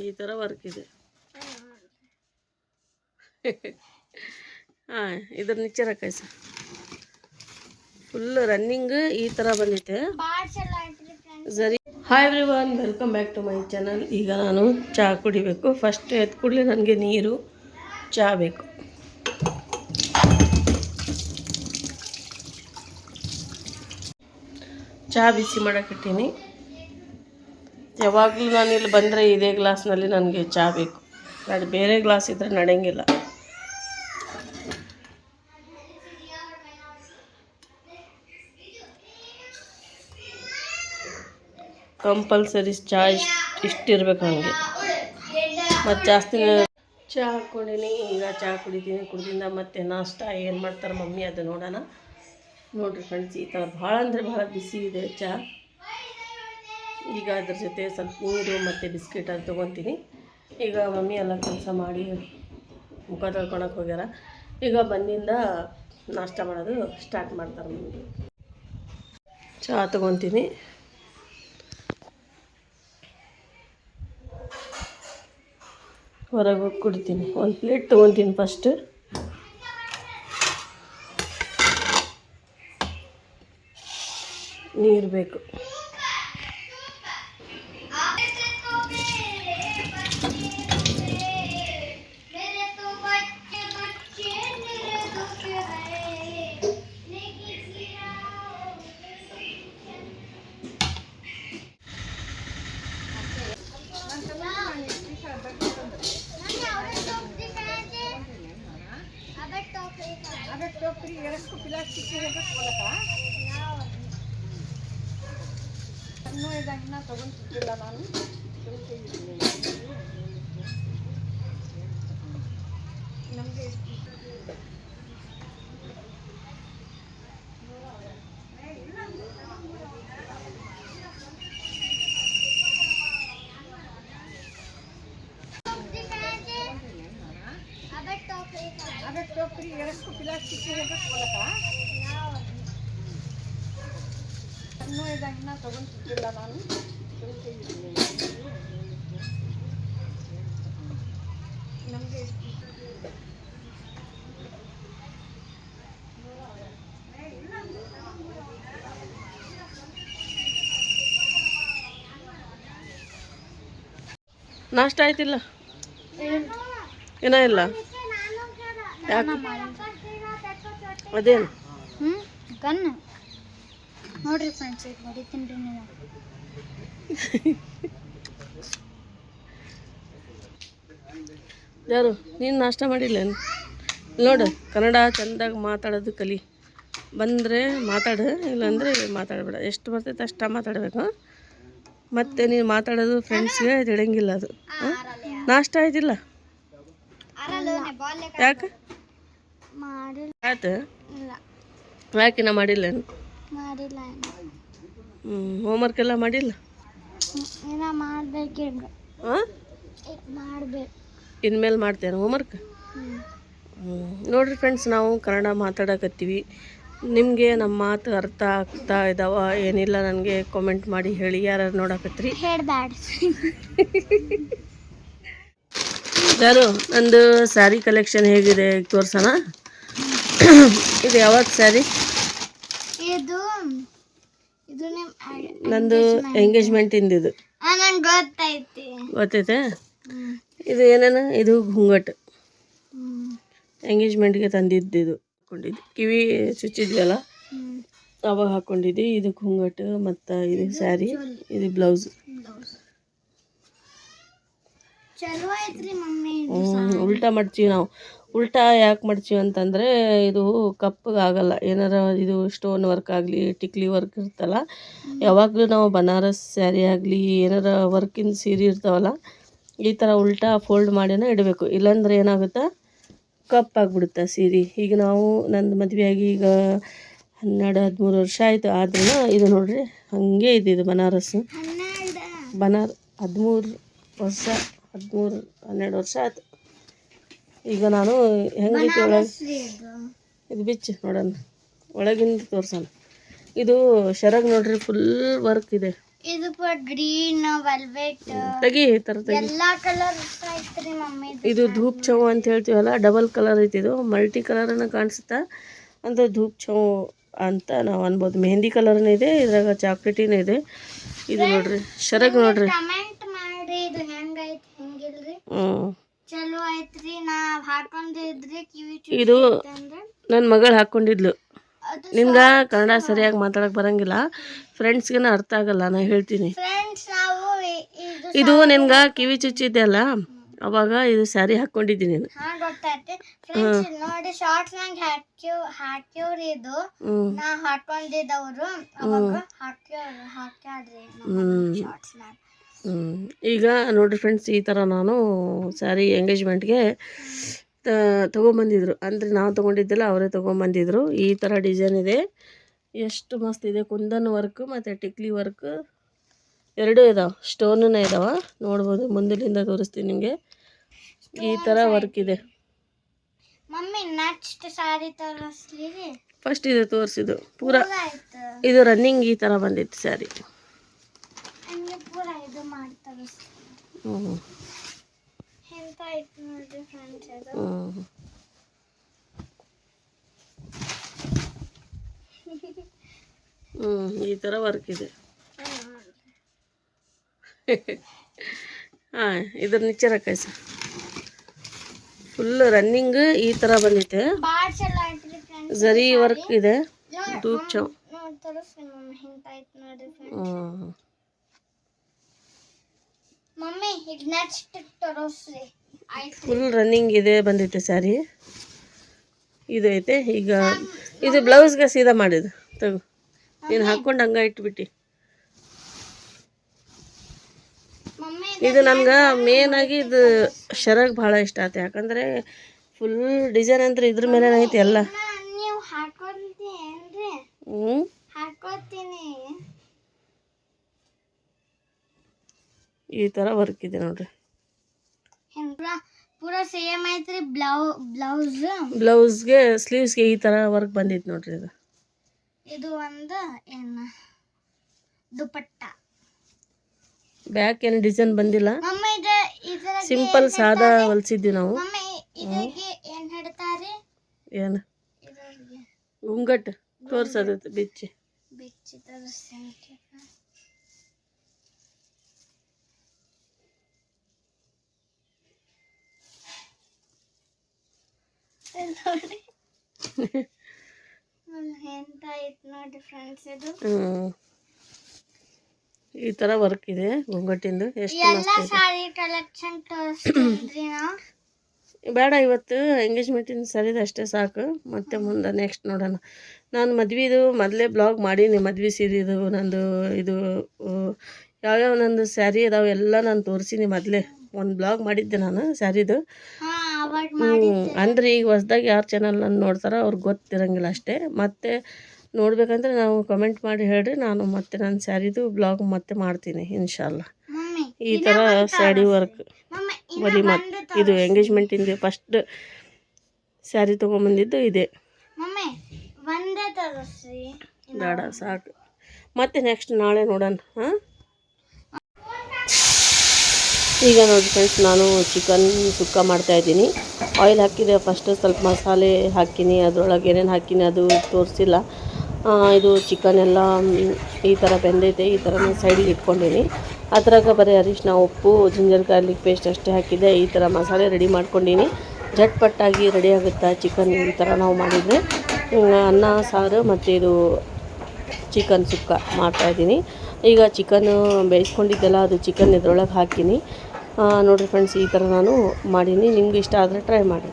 ಈ ಥರ ವರ್ಕ್ ಇದೆ. ಹಾಂ, ಇದ್ರ ನಿಚ್ಚರ ಕೈಸ ಫುಲ್ ರನ್ನಿಂಗ್ ಈ ಥರ ಬಂದೈತೆ ಸರಿ. Hi everyone welcome back to my channel ಈಗ ನಾನು ಚಹಾ ಕುಡಿಬೇಕು. ಫಸ್ಟ್ ಎತ್ ಕೂಡಲೇ ನನಗೆ ನೀರು ಚಹಾ ಬೇಕು. ಚಹಾ ಬಿಸಿ ಮಾಡೋಕ್ಕಿಟ್ಟೀನಿ ಯಾವಾಗಲೂ ನಾನು ಇಲ್ಲಿ ಬಂದರೆ ಇದೇ ಗ್ಲಾಸ್ನಲ್ಲಿ ನನಗೆ ಚಹಾ ಬೇಕು. ಅದು ಬೇರೆ ಗ್ಲಾಸ್ ಇದ್ದರೆ ನಡೆಯಂಗಿಲ್ಲ. ಕಂಪಲ್ಸರಿ ಚಹಾ ಇಷ್ಟು, ಇಷ್ಟಿರ್ಬೇಕು ನನಗೆ. ಮತ್ತು ಜಾಸ್ತಿ ಚಹಾ ಹಾಕ್ಕೊಂಡಿನಿ ಈಗ ಚಹಾ ಕುಡಿತೀನಿ, ಕುಡಿದಿಂದ ಮತ್ತೆ ನಾಷ್ಟಾ ಏನು ಮಾಡ್ತಾರೆ ಮಮ್ಮಿ ಅದು ನೋಡೋಣ. ನೋಡಿರಿ ಫ್ರೆಂಡ್ಸ್ ಈ ಥರ ಭಾಳ ಅಂದರೆ ಭಾಳ ಬಿಸಿ ಇದೆ ಚಹಾ ಈಗ ಅದ್ರ ಜೊತೆ ಸ್ವಲ್ಪ ನೀರು ಮತ್ತು ಬಿಸ್ಕೆಟ್ ಅದು ತೊಗೊತೀನಿ ಈಗ ಮಮ್ಮಿ ಎಲ್ಲ ಕೆಲಸ ಮಾಡಿ ಮುಖ ತೊಳ್ಕೊಳಕ್ಕೆ ಹೋಗ್ಯಾರ. ಈಗ ಬಂದಿಂದ ನಾಷ್ಟ ಮಾಡೋದು ಸ್ಟಾರ್ಟ್ ಮಾಡ್ತಾರೆ ಮಮ್ಮಿ. ಚಹಾ ತೊಗೊತೀನಿ ಹೊರಗೆ ಹೋಗಿ ಕುಡಿತೀನಿ. ಒಂದು ಪ್ಲೇಟ್ ತೊಗೊತೀನಿ ಫಸ್ಟ್ ನೀರು ಬೇಕು. ಎರಡಕ್ಕೂ ಪ್ಲಾಸ್ಟಿಕ್ ಹೊಲಕ ಸಣ್ಣ ಇದ್ದಾಗಿನ ತಗೊಂತಿದ್ದಿಲ್ಲ ನಾನು ನಮಗೆ ಅದಕ್ಕೆ ಟೋಕ್ರಿ ಎರಡಕ್ಕೂ ಪ್ಲಾಸ್ಟಿಕ್ ಹೋಗಕ್ಕೆ ಹೊಲಕ ಸಣ್ಣ ಇದ್ದಾಗಿನ ತಗೊಂಡಿಲ್ಲ ನಾನು. ನಮಗೆ ನಾಷ್ಟ ಆಯ್ತಿಲ್ಲ? ಏನ? ಇಲ್ಲ? ಅದೇನು? ಹ್ಞೂ ಗನ್ ನೋಡ್ರಿ ಫ್ರೆಂಡ್ಸ್ ಈಗ ಹೊಡಿತೀನಿ ರೀ ನೀವು. ಯಾರು? ನೀನು ನಾಷ್ಟ ಮಾಡಿಲ್ಲೇನು ನೋಡು ಕನ್ನಡ ಚಂದಾಗಿ ಮಾತಾಡೋದು ಕಲಿ. ಬಂದರೆ ಮಾತಾಡು ಇಲ್ಲಾಂದರೆ ಮಾತಾಡಬೇಡ. ಎಷ್ಟು ಬರ್ತೈತೆ ಅಷ್ಟ ಮಾತಾಡಬೇಕು ಮತ್ತು ನೀನು ಮಾತಾಡೋದು ಫ್ರೆಂಡ್ಸ್ಗೆ ತಿಳಿಯಂಗಿಲ್ಲ ಅದು ನಾಷ್ಟ ಆಯ್ತಿಲ್ಲ? ಯಾಕೆ? ಮಾಡಿಲ್ಲ. ಆಯ್ತು ಇಲ್ಲ. ಯಾಕೆ ನಾ ಮಾಡಿಲ್ಲೇನು ಮಾಡಿಲ್ಲ ಹ್ಞೂ ಹೋಮ್ವರ್ಕ್ ಎಲ್ಲ ಮಾಡಿಲ್ಲ? ಈಗ ಮಾಡ್ಬೇಕು ಇನ್ಮೇಲೆ ಮಾಡ್ತೇನೆ ಹೋಮ್ವರ್ಕ್ ನೋಡಿರಿ ಫ್ರೆಂಡ್ಸ್ ನಾವು ಕನ್ನಡ ಮಾತಾಡಕತ್ತೀವಿ. ನಿಮಗೆ ನಮ್ಮ ಮಾತು ಅರ್ಥ ಆಗ್ತಾ ಇದಾವ ಏನಿಲ್ಲ ನನಗೆ ಕಾಮೆಂಟ್ ಮಾಡಿ ಹೇಳಿ ಯಾರು ನೋಡಕತ್ರಿ ಯಾರು ನಂದು ಸ್ಯಾರಿ ಕಲೆಕ್ಷನ್ ಹೇಗಿದೆ ತೋರ್ಸೋಣ ಇದು ಯಾವತ್ತು ಸ್ಯಾರಿ ಇದು ಇದು ನಿಮ್ಮ ನಂದು ಎಂಗೇಜ್ಮೆಂಟಿಂದು ಇದು ನಂಗೆ ಗೊತ್ತೈತಿ ಗೊತ್ತೈತೆ ಹ್ಞೂ ಇದು ಏನೇನು ಇದು घुंगट ಹ್ಞೂ ಎಂಗೇಜ್ಮೆಂಟ್ಗೆ ತಂದಿದ್ದು ಇದು ಹಾಕೊಂಡಿದ್ದು ಕಿವಿ ಚುಚ್ಚಿದ್ವಲ್ಲ ಹ್ಞೂ ಅವಾಗ ಹಾಕ್ಕೊಂಡಿದ್ದೆ ಇದು घुंगट ಮತ್ತು ಇದು ಸ್ಯಾರಿ ಇದು ಬ್ಲೌಸ್ ಚಲೋ ಐತ್ರಿ ಮಮ್ಮಿ ಉಲ್ಟಾ ಮಾಡ್ತೀವಿ ನಾವು. ಉಲ್ಟಾ ಯಾಕೆ ಮಾಡ್ತೀವಿ ಅಂತಂದರೆ ಇದು ಕಪ್ಪಗಾಗಲ್ಲ ಏನಾರ ಇದು ಸ್ಟೋನ್ ವರ್ಕ್ ಆಗಲಿ ಟಿಕ್ಲಿ ವರ್ಕ್ ಇರ್ತಲ್ಲ. ಯಾವಾಗಲೂ ನಾವು ಬನಾರಸ್ ಸ್ಯಾರಿ ಆಗಲಿ ಏನಾರ ವರ್ಕಿನ ಸೀರೆ ಇರ್ತಾವಲ್ಲ ಈ ಥರ ಉಲ್ಟಾ ಫೋಲ್ಡ್ ಮಾಡಿನೇ ಇಡಬೇಕು. ಇಲ್ಲಾಂದ್ರೆ ಏನಾಗುತ್ತೆ? ಕಪ್ಪಾಗ್ಬಿಡುತ್ತೆ ಸೀರೆ. ಈಗ ನಾವು ನಂದು ಮದುವೆಯಾಗಿ ಈಗ ಹನ್ನೆರಡು ಹದಿಮೂರು ವರ್ಷ ಆಯಿತು. ಆದ್ರೂ ಇದು ನೋಡಿರಿ ಹಾಗೆ ಇದೆ ಇದು ಬನಾರಸ್. ಹನ್ನೆರಡು. ಬನಾರ್ ಹದಿಮೂರು ವರ್ಷ. ಹದಿಮೂರು ಹನ್ನೆರಡು ವರ್ಷ ಆಯ್ತು. ಈಗ ನಾನು ಹೆಂಗೈತಿ ಒಳಗೆ ಇದು ಬಿಚ್ಚು ನೋಡೋಣ. ಒಳಗಿಂದ ತೋರ್ಸೋಣ. ಇದು ಶರಗ್ ನೋಡ್ರಿ ಫುಲ್ ವರ್ಕ್ ಇದೆ. ಇದು ಗ್ರೀನ್ ವೆಲ್ವೆಟ್ ತೆಗಿ ಈ ಥರ ತೆಗಿ. ಎಲ್ಲಾ ಕಲರ್ ಐತ್ರಿ ಮಮ್ಮಿ ಇದು ಧೂಪ್ ಚೌ ಅಂತ ಹೇಳ್ತೀವಲ್ಲ ಡಬಲ್ ಕಲರ್ ಐತಿ ಇದು. ಮಲ್ಟಿ ಕಲರನ್ನು ಕಾಣಿಸುತ್ತಾ? ಅಂತ ಧೂಪ್ ಚೌ ಅಂತ ನಾವು ಅನ್ಬೋದು. ಮೆಹಂದಿ ಕಲರ್ ಇದೆ ಇದ್ರಾಗ ಚಾಕ್ಲೇಟಿನ ಇದೆ. ಇದು ನೋಡ್ರಿ ಶರಗ್ ನೋಡ್ರಿ. ಕಮೆಂಟ್ ಮಾಡಿ ಇದು ಹೆಂಗೈತಿ ಹೆಂಗಿಲ್ರಿ ಹ್ಞೂ ಚಲೋ ಐತ್ರಿ ನಾ ಹಾಕೊಂಡಿದ್ರಿ ಕಿವಿ ಇದು ನನ್ನ ಮಗಳು ಹಾಕ್ಕೊಂಡಿದ್ಲು ನಿಮ್ಗೆ ಕನ್ನಡ ಸರಿಯಾಗಿ ಮಾತಾಡಕ್ಕೆ ಬರಂಗಿಲ್ಲ. ಫ್ರೆಂಡ್ಸ್ಗೆನ ಅರ್ಥ ಆಗಲ್ಲ ನಾ ಹೇಳ್ತೀನಿ. ಇದು ನಿನ್ಗೆ ಕಿವಿ ಚುಚ್ಚಿದ್ದೆ ಅಲ್ಲ? ಅವಾಗ ಇದು ಸ್ಯಾರಿ ಹಾಕೊಂಡಿದ್ದೀನಿ ನೀನು. ಹಾ ಫ್ರೆಂಡ್ಸ್ ನೋಡಿ ಶಾರ್ಟ್ಸ್ ನಂಗೆ ಹಾಕ್ಯೋ ಹಾಕ್ಯವ್ರಿ ಇದು. ನಾ ಹಾಕೊಂಡಿದ್ದವ್ರು ಹಾಕ್ಯಾಡ್ರಿ ಶಾರ್ಟ್ಸ್ ಈಗ ನೋಡ್ರಿ ಫ್ರೆಂಡ್ಸ್ ಈ ಥರ ನಾನು ಸ್ಯಾರಿ ಎಂಗೇಜ್ಮೆಂಟ್ಗೆ ತೊಗೊಂಬಂದಿದ್ರು. ಅಂದರೆ ನಾವು ತೊಗೊಂಡಿದ್ದಿಲ್ಲ ಅವರೇ ತೊಗೊಂಬಂದಿದ್ರು. ಈ ಥರ ಡಿಸೈನ್ ಇದೆ. ಎಷ್ಟು ಮಸ್ತ್ ಇದೆ. ಕುಂದನ್ ವರ್ಕ್ ಮತ್ತು ಟಿಕ್ಲಿ ವರ್ಕ್ ಎರಡೂ ಇದಾವೆ. ಸ್ಟೋನನ್ನ ಇದಾವೆ. ನೋಡ್ಬೋದು. ಮುಂದಿನಿಂದ ತೋರಿಸ್ತೀನಿ ನಿಮಗೆ. ಈ ಥರ ವರ್ಕ್ ಇದೆ. ಮಮ್ಮಿ ನೆಕ್ಸ್ಟ್ ಸಾರಿ ತೋರಿಸ್ಲಿ. ಫಸ್ಟ್ ಇದು ತೋರಿಸಿದ್ದು. ಪೂರ ಇದು ರನ್ನಿಂಗ್ ಈ ಥರ ಬಂದಿತ್ತು ಸ್ಯಾರಿ ಹ್ಞೂ ಎಂತ ಆಯ್ತು ನೋಡ್ರಿ ಫ್ರೆಂಡ್ಸ್ ಅದು ಹ್ಞೂ ಹ್ಞೂ ಈ ಥರ ವರ್ಕ್ ಇದೆ. ಹಾಂ ಇದ್ರ ನಿಚ್ಚರ ಕೈಸ ಫುಲ್ ರನ್ನಿಂಗ್ ಈ ಥರ ಬಂದೈತೆ ಜರಿ ವರ್ಕ್ ಇದೆ. ಧೂಪ್ ಚೌ ಹ್ಞೂ ಮಮ್ಮಿ ಈಗ ನೆಕ್ಸ್ಟ್ ತೋರಿಸ್ರಿ ಆಯ್ತು ಫುಲ್ ರನ್ನಿಂಗ್ ಇದೆ ಬಂದೈತೆ ಸ್ಯಾರಿ ಇದು ಐತೆ ಈಗ ಇದು ಬ್ಲೌಸ್ಗೆ ಸೀದಾ ಮಾಡಿದ್ದು. ತಗು. ನೀನು ಹಾಕ್ಕೊಂಡು ಹಂಗೆ ಇಟ್ಬಿಟ್ಟು. ಇದು ನನ್ಗೆ ಮೇನ್ ಆಗಿ ಇದು ಶರಗ್ ಭಾಳ ಇಷ್ಟ ಆಯ್ತು ಯಾಕಂದರೆ ಫುಲ್ ಡಿಸೈನ್ ಅಂದ್ರೆ ಇದ್ರ ಮೇಲೆ ಐತಿ ಎಲ್ಲ. ಹ್ಞೂ ಈ ಥರ ವರ್ಕ್ ಇದೆ ನೋಡ್ರಿ. ಪೂರ ಸೇಮ್ ಐತ್ರಿ ಬ್ಲೌ ಬ್ಲೌಸ್. ಬ್ಲೌಸ್ಗೆ ಸ್ಲೀವ್ಸ್ಗೆ ಈ ಥರ ವರ್ಕ್ ಬಂದಿತ್ತು ನೋಡ್ರಿ ಇದು. ಇದು ಒಂದು ಏನು ದುಪಟ್ಟ. ಬ್ಯಾಕ್ ಏನು ಡಿಸೈನ್ ಬಂದಿಲ್ಲ. ಸಿಂಪಲ್ ಸಾದಾ ಹೊಲ್ಸಿದ್ವಿ ನಾವು. ಏನ್ ಉಂಗಟ್. ಗುಂಗಟ್ ತೋರ್ಸೋದು ಬಿಚ್ಚಿ. ಬಿಚ್ಚಿ ತೋರಿಸ್ತೀನಿ. ನೋಡಿ ಫ್ರೆಂಡ್ಸ್ ಇದು. ಈ ತರ ವರ್ಕ್ ಇದೆ ಗುಂಗಟ್ಟಿಂದು. ಎಷ್ಟು ಎಲ್ಲ ಮಸ್ತ್ ಸಾರಿ ಕಲೆಕ್ಷನ್ ತೋರಿಸ್ತೀನ್ರಿ ನಾವು. ಬೇಡ ಇವತ್ತು ಎಂಗೇಜ್ಮೆಂಟಿನ ಸರಿದ ಅಷ್ಟೇ ಸಾಕು. ಮತ್ತೆ ಮುಂದೆ ನೆಕ್ಸ್ಟ್ ನೋಡೋಣ. ನಾನು ಮದ್ವೆದು ಮೊದಲೇ ಬ್ಲಾಗ್ ಮಾಡೀನಿ ಮದ್ವೆ ಸೀರೆದು ನಂದು ಇದು ಯಾವ್ಯಾವ ನಂದು ಸ್ಯಾರಿ ಅದಾವೆ ಎಲ್ಲ ನಾನು ತೋರಿಸೀನಿ ಮೊದಲೇ. ಒಂದು ಬ್ಲಾಗ್ ಮಾಡಿದ್ದೆ ನಾನು ಸ್ಯಾರಿದು ಅಂದ್ರೆ ಈಗ ಹೊಸದಾಗಿ ಯಾರು ಚಾನಲ್ ನಾನು ನೋಡ್ತಾರೋ ಅವ್ರಿಗೆ ಗೊತ್ತಿರಂಗಿಲ್ಲ ಅಷ್ಟೇ. ಮತ್ತೆ ನೋಡ್ಬೇಕಂದ್ರೆ ನಾವು ಕಮೆಂಟ್ ಮಾಡಿ ಹೇಳ್ರಿ ನಾನು ಮತ್ತೆ ನನ್ನ ಸ್ಯಾರಿದು ಬ್ಲಾಗ್ ಮತ್ತೆ ಮಾಡ್ತೀನಿ ಇನ್ಶಾಲ್ಲ ಈ ಥರ ಸ್ಯಾರಿ ವರ್ಕ್ ಬರೀ ಮತ್ತೆ ಇದು ಎಂಗೇಜ್ಮೆಂಟಿಂದ ಫಸ್ಟ್ ಸ್ಯಾರಿ ತೊಗೊಂಬಂದಿದ್ದು ಇದೆ. ಬೇಡ ಸಾಕು. ಮತ್ತೆ ನೆಕ್ಸ್ಟ್ ನಾಳೆ ನೋಡೋಣ ಹಾಂ? ಈಗ ನೋಡಿ ಫ್ರೆಂಡ್ಸ್ ನಾನು ಚಿಕನ್ ಸುಕ್ಕ ಮಾಡ್ತಾಯಿದ್ದೀನಿ ಆಯಿಲ್ ಹಾಕಿದೆ ಫಸ್ಟ್ ಸ್ವಲ್ಪ ಮಸಾಲೆ ಹಾಕೀನಿ, ಅದರೊಳಗೆ ಏನೇನು ಹಾಕೀನಿ ಅದು ತೋರಿಸಿಲ್ಲ. ಇದು ಚಿಕನ್ ಎಲ್ಲ ಈ ಥರ ಬೆಂದೈತೆ, ಈ ಥರ ಸೈಡಿಗೆ ಇಟ್ಕೊಂಡೀನಿ. ಅದ್ರಾಗ ಬರೀ ಅರಿಶಿನ ಉಪ್ಪು ಜಿಂಜರ್ ಗಾರ್ಲಿಕ್ ಪೇಸ್ಟ್ ಅಷ್ಟೇ ಹಾಕಿದೆ. ಈ ಥರ ಮಸಾಲೆ ರೆಡಿ ಮಾಡ್ಕೊಂಡೀನಿ. ಜಟ್ಪಟ್ಟಾಗಿ ರೆಡಿ ಆಗುತ್ತಾ ಚಿಕನ್ ಈ ಥರ ನಾವು ಮಾಡಿದರೆ? ಅನ್ನ, ಸಾರು ಮತ್ತು ಇದು ಚಿಕನ್ ಸುಕ್ಕ ಮಾಡ್ತಾಯಿದ್ದೀನಿ ಈಗ ಚಿಕನ್ ಬೇಯಿಸ್ಕೊಂಡಿದ್ದೆಲ್ಲ, ಅದು ಚಿಕನ್ ಇದ್ರೊಳಗೆ ಹಾಕಿನಿ. ನೋಡಿರಿ ಫ್ರೆಂಡ್ಸ್ ಈ ಥರ ನಾನು ಮಾಡೀನಿ. ನಿಮ್ಗೆ ಇಷ್ಟ ಆದರೆ ಟ್ರೈ ಮಾಡಿ.